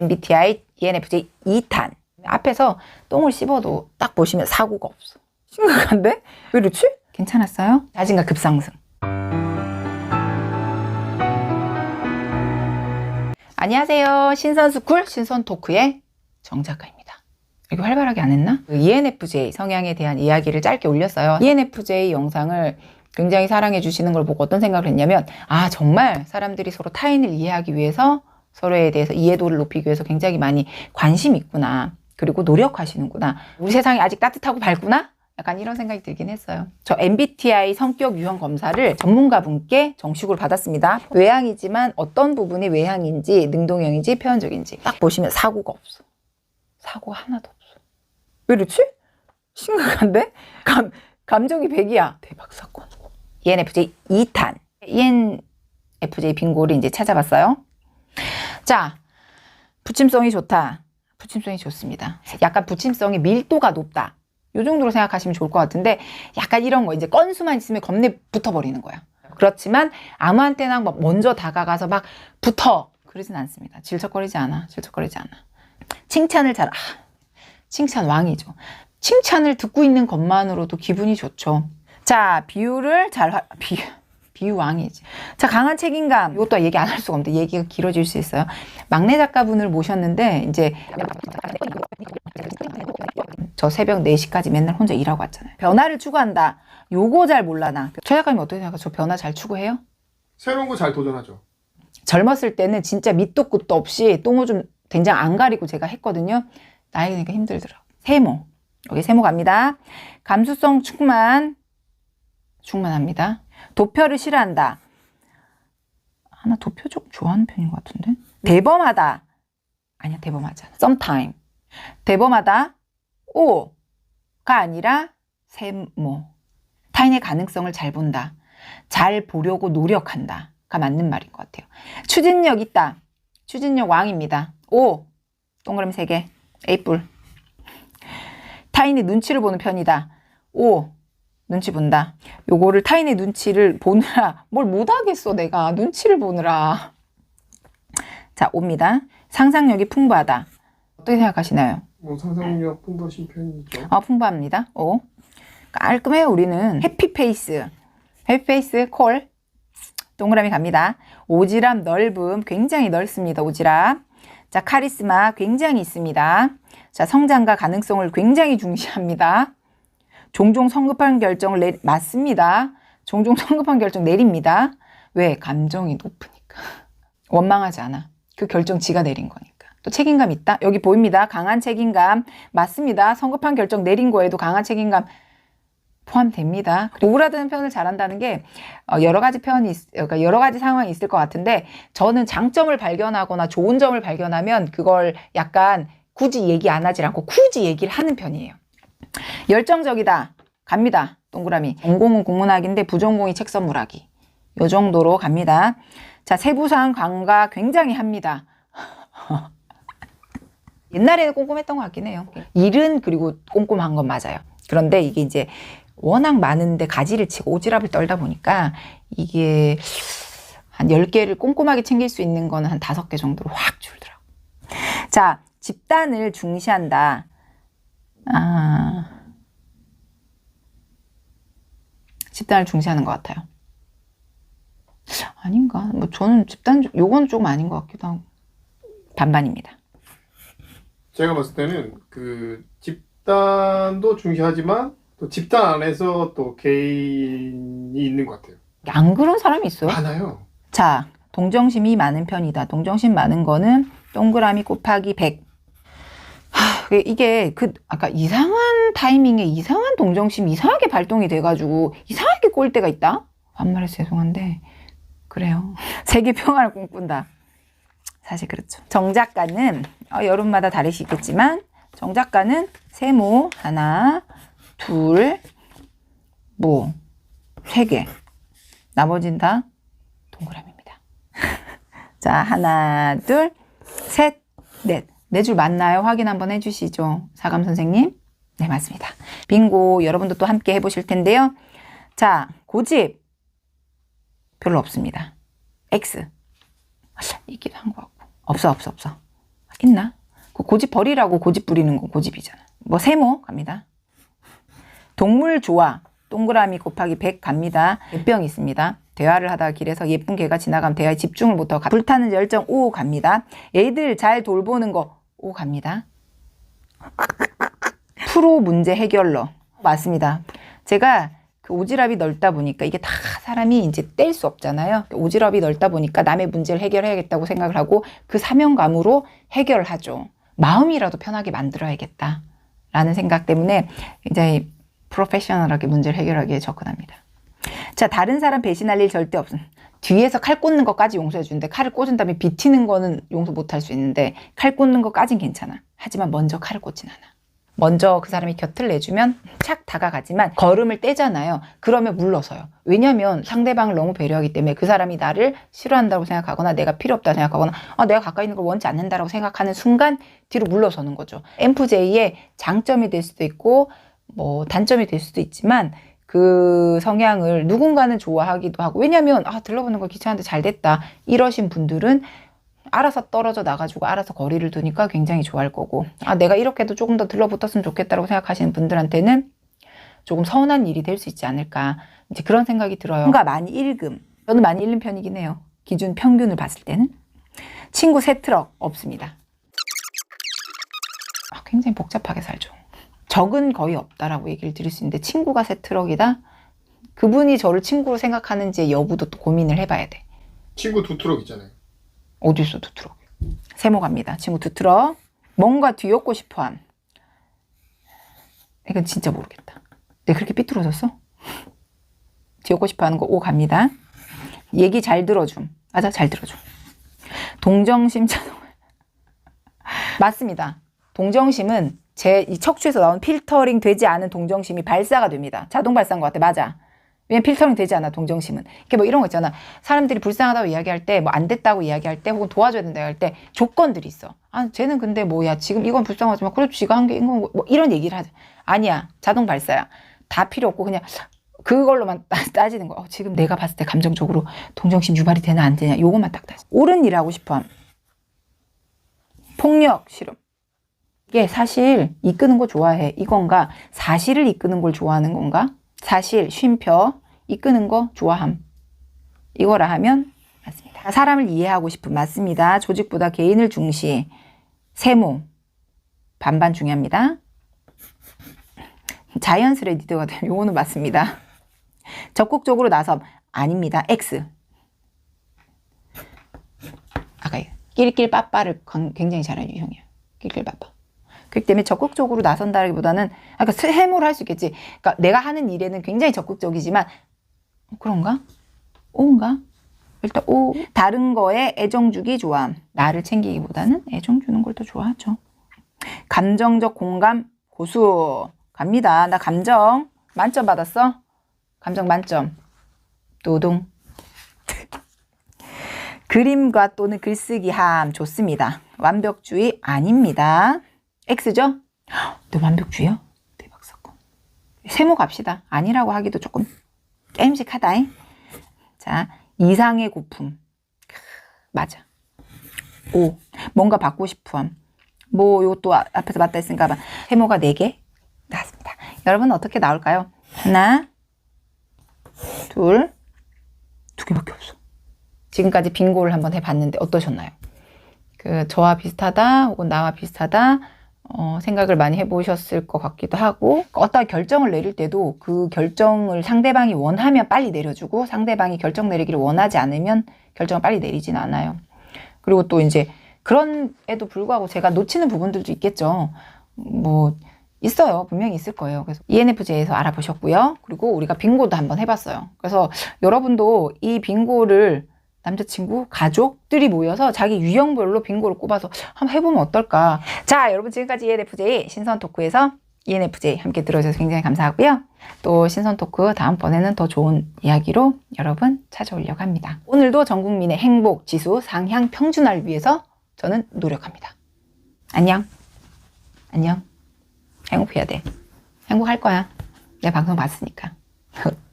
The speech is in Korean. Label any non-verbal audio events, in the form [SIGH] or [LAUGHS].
MBTI, ENFJ 2탄. 앞에서 똥을 씹어도 딱 보시면 사고가 없어. 심각한데? 왜 이렇지? 괜찮았어요? 자신감 급상승. 안녕하세요. 신선스쿨 신선토크의 정작가입니다. 이거 활발하게 안 했나? 그 ENFJ 성향에 대한 이야기를 짧게 올렸어요. ENFJ 영상을 굉장히 사랑해 주시는 걸 보고 어떤 생각을 했냐면 아 정말 사람들이 서로 타인을 이해하기 위해서 서로에 대해서 이해도를 높이기 위해서 굉장히 많이 관심 있구나. 그리고 노력하시는구나. 우리 세상이 아직 따뜻하고 밝구나? 약간 이런 생각이 들긴 했어요. 저 MBTI 성격 유형 검사를 전문가분께 정식으로 받았습니다. 외향이지만 어떤 부분이 외향인지 능동형인지 표현적인지 딱 보시면 사고가 없어. 사고가 하나도 없어. 왜 이렇지? 심각한데? 감, 감정이 100이야. 대박 사건. ENFJ 2탄. ENFJ 빙고를 이제 찾아봤어요. 자, 붙임성이 좋다. 붙임성이 좋습니다. 약간 붙임성이 밀도가 높다. 요 정도로 생각하시면 좋을 것 같은데 약간 이런 거 이제 건수만 있으면 겁내 붙어버리는 거야. 그렇지만 아무한테나 막 먼저 다가가서 막 붙어 그러진 않습니다. 질척거리지 않아. 질척거리지 않아. 칭찬을 잘 아, 칭찬 왕이죠. 칭찬을 듣고 있는 것만으로도 기분이 좋죠. 자 비유를 잘 화- 비유 비유 왕이지. 자 강한 책임감 이것도 얘기 안 할 수가 없는데 얘기가 길어질 수 있어요. 막내 작가분을 모셨는데 이제 저 새벽 4시까지 맨날 혼자 일하고 왔잖아요. 변화를 추구한다. 요거 잘 몰라 나. 최 작가님 어떻게 생각하세요? 저 변화 잘 추구해요? 새로운 거 잘 도전하죠. 젊었을 때는 진짜 밑도 끝도 없이 똥오줌 된장 안 가리고 제가 했거든요. 나이 드니까 힘들더라고. 세모. 여기 세모 갑니다. 감수성 충만. 충만합니다. 도표를 싫어한다. 하나 도표 좀 좋아하는 편인 것 같은데? 대범하다. 아니야, 대범하지 않아. sometime. 대범하다. 오가 아니라 세모. 타인의 가능성을 잘 본다. 잘 보려고 노력한다. 가 맞는 말인 것 같아요. 추진력 있다. 추진력 왕입니다. 오. 동그라미 3개. 에이뿔. 타인의 눈치를 보는 편이다. 오. 눈치 본다. 요거를 타인의 눈치를 보느라 [LAUGHS] 뭘 못하겠어 내가 눈치를 보느라. 자 옵니다. 상상력이 풍부하다. 어떻게 생각하시나요? 뭐 상상력 풍부하신 편이죠. 아, 풍부합니다. 오. 깔끔해요, 우리는. 해피페이스. 해피페이스 콜. 동그라미 갑니다. 오지랖 넓음. 굉장히 넓습니다, 오지랖. 자, 카리스마 굉장히 있습니다. 자, 성장과 가능성을 굉장히 중시합니다. 종종 성급한 결정을 내, 맞습니다. 종종 [LAUGHS] 성급한 결정 내립니다. 왜? 감정이 높으니까. 원망하지 않아. 그 결정 지가 내린 거니까. 또 책임감 있다. 여기 보입니다. 강한 책임감. 맞습니다. 성급한 결정 내린 거에도 강한 책임감 포함됩니다. 오그라드는 표현을 잘한다는 게 어, 여러 가지 표현이 있, 그러니까 여러 가지 상황이 있을 것 같은데 저는 장점을 발견하거나 좋은 점을 발견하면 그걸 약간 굳이 얘기 안 하지 않고 굳이 얘기를 하는 편이에요. 열정적이다. 갑니다. 동그라미. 전공은 국문학인데 부전공이 책 선물하기. 요 정도로 갑니다. 자, 세부상 강가 굉장히 합니다. [LAUGHS] 옛날에는 꼼꼼했던 것 같긴 해요. 일은 그리고 꼼꼼한 건 맞아요. 그런데 이게 이제 워낙 많은데 가지를 치고 오지랖을 떨다 보니까 이게 한 10개를 꼼꼼하게 챙길 수 있는 거는 한 5개 정도로 확 줄더라고. 자, 집단을 중시한다. 아. 집단을 중시하는 것 같아요. 아닌가? 뭐 저는 집단, 요건 조금 아닌 것 같기도 하고. 반반입니다. 제가 봤을 때는 그 집단도 중시하지만 또 집단 안에서 또 개인이 있는 것 같아요. 안 그런 사람이 있어요? 많아요. 자, 동정심이 많은 편이다. 동정심 많은 거는 동그라미 곱하기 100. 하, 이게 그 아까 이상한 타이밍에 이상한 동정심이 이상하게 발동이 돼가지고 이상하게 꼴 때가 있다. 반말해서 죄송한데 그래요. [LAUGHS] 세계 평화를 꿈꾼다. 사실 그렇죠. 정 작가는 어, 여름마다 다르시겠지만 정 작가는 세모 하나, 둘, 뭐 세 개. 나머진 다 동그라미입니다. [LAUGHS] 자, 하나, 둘, 셋, 넷. 네 줄 맞나요? 확인 한번 해주시죠. 사감 선생님. 네, 맞습니다. 빙고 여러분도 또 함께 해보실 텐데요. 자, 고집. 별로 없습니다. X. 있기도 한 것 같고. 없어, 없어, 없어. 있나? 그 고집 버리라고 고집 부리는 건 고집이잖아. 뭐 세모 갑니다. 동물 좋아. 동그라미 곱하기 100 갑니다. 개병 있습니다. 대화를 하다가 길에서 예쁜 개가 지나가면 대화에 집중을 못하고 불타는 열정 오 갑니다. 애들 잘 돌보는 거 오 갑니다. 프로 문제 해결러 맞습니다. 제가 그 오지랖이 넓다 보니까 이게 다 사람이 이제 뗄 수 없잖아요. 오지랖이 넓다 보니까 남의 문제를 해결해야겠다고 생각을 하고 그 사명감으로 해결하죠. 마음이라도 편하게 만들어야겠다. 라는 생각 때문에 굉장히 프로페셔널하게 문제를 해결하기에 접근합니다. 자, 다른 사람 배신할 일 절대 없음. 뒤에서 칼 꽂는 것까지 용서해 주는데 칼을 꽂은 다음에 비티는 거는 용서 못 할 수 있는데 칼 꽂는 것까진 괜찮아. 하지만 먼저 칼을 꽂진 않아. 먼저 그 사람이 곁을 내주면 착 다가가지만 걸음을 떼잖아요. 그러면 물러서요. 왜냐하면 상대방을 너무 배려하기 때문에 그 사람이 나를 싫어한다고 생각하거나 내가 필요 없다고 생각하거나 아, 내가 가까이 있는 걸 원치 않는다라고 생각하는 순간 뒤로 물러서는 거죠. MFJ의 장점이 될 수도 있고 뭐 단점이 될 수도 있지만 그 성향을 누군가는 좋아하기도 하고 왜냐하면 아 들러보는 거 귀찮은데 잘 됐다 이러신 분들은 알아서 떨어져 나가지고 알아서 거리를 두니까 굉장히 좋아할 거고 아 내가 이렇게도 조금 더 들러붙었으면 좋겠다고 생각하시는 분들한테는 조금 서운한 일이 될 수 있지 않을까 이제 그런 생각이 들어요. 뭔가 많이 읽음 저는 많이 읽는 편이긴 해요. 기준 평균을 봤을 때는 친구 세 트럭 없습니다. 아, 굉장히 복잡하게 살죠. 적은 거의 없다라고 얘기를 드릴 수 있는데 친구가 세 트럭이다. 그분이 저를 친구로 생각하는지 여부도 또 고민을 해봐야 돼. 친구 두 트럭 있잖아요. 어디서 두 트럭? 세모 갑니다. 친구 두 트럭. 뭔가 뒤엎고 싶어함. 이건 진짜 모르겠다. 내가 그렇게 삐뚤어졌어? 뒤엎고 싶어하는 거 오 갑니다. 얘기 잘 들어줌. 맞아, 잘 들어줌. 동정심 [LAUGHS] 자동. 맞습니다. 동정심은 제 이 척추에서 나온 필터링 되지 않은 동정심이 발사가 됩니다. 자동 발사인 것 같아. 맞아. 왜냐면 필터링 되지 않아 동정심은. 이렇게 뭐 이런 거 있잖아. 사람들이 불쌍하다고 이야기할 때 뭐 안 됐다고 이야기할 때 혹은 도와줘야 된다고 할때 조건들이 있어. 아 쟤는 근데 뭐야 지금 이건 불쌍하지만 그래도 지가 한 게 이건 뭐 이런 얘기를 하자 아니야. 자동 발사야. 다 필요 없고 그냥 그걸로만 따- 따지는 거야. 어, 지금 내가 봤을 때 감정적으로 동정심 유발이 되나 안 되냐. 요것만 딱 따지. 옳은 일 하고 싶어 함. 폭력 싫음 이게 사실 이끄는 거 좋아해 이건가 사실을 이끄는 걸 좋아하는 건가 사실, 쉼표, 이끄는 거 좋아함. 이거라 하면 맞습니다. 사람을 이해하고 싶음 맞습니다. 조직보다 개인을 중시. 세모. 반반 중요합니다. 자연스레 리더가 되면 요거는 맞습니다. 적극적으로 나섬 아닙니다. X. 아까 낄낄 빠빠를 건- 굉장히 잘하는 유형이에요. 낄낄 빠빠. 그렇기 때문에 적극적으로 나선다기보다는 아까 해모를 할 수 있겠지. 그러니까 내가 하는 일에는 굉장히 적극적이지만 어, 그런가? 오인가? 일단 오 다른 거에 애정 주기 좋아함. 나를 챙기기보다는 애정 주는 걸 더 좋아하죠. 감정적 공감 고수 갑니다. 나 감정 만점 받았어? 감정 만점. 노동. [LAUGHS] 그림과 또는 글쓰기 함 좋습니다. 완벽주의 아닙니다. X죠? 너 완벽주의야? 대박 사건. 세모 갑시다. 아니라고 하기도 조금 게임식하다. 자, 이상의 고품. 크, 맞아. 오, 뭔가 받고 싶어함. 뭐, 요것도 아- 앞에서 맞다 했으니까 세모가 4개 나왔습니다. 여러분 어떻게 나올까요? 하나, 둘, 두 개밖에 없어. 지금까지 빙고를 한번 해봤는데 어떠셨나요? 그 저와 비슷하다 혹은 나와 비슷하다 어, 생각을 많이 해보셨을 것 같기도 하고 어떤 결정을 내릴 때도 그 결정을 상대방이 원하면 빨리 내려주고 상대방이 결정 내리기를 원하지 않으면 결정을 빨리 내리진 않아요. 그리고 또 이제 그런에도 불구하고 제가 놓치는 부분들도 있겠죠. 뭐 있어요. 분명히 있을 거예요. 그래서 ENFJ에서 알아보셨고요. 그리고 우리가 빙고도 한번 해봤어요. 그래서 여러분도 이 빙고를 남자친구, 가족들이 모여서 자기 유형별로 빙고를 꼽아서 한번 해보면 어떨까. 자, 여러분 지금까지 ENFJ 신선 토크에서 ENFJ 함께 들어주셔서 굉장히 감사하고요. 또 신선 토크 다음번에는 더 좋은 이야기로 여러분 찾아오려고 합니다. 오늘도 전 국민의 행복 지수 상향 평준화를 위해서 저는 노력합니다. 안녕. 안녕. 행복해야 돼. 행복할 거야. 내 방송 봤으니까. [LAUGHS]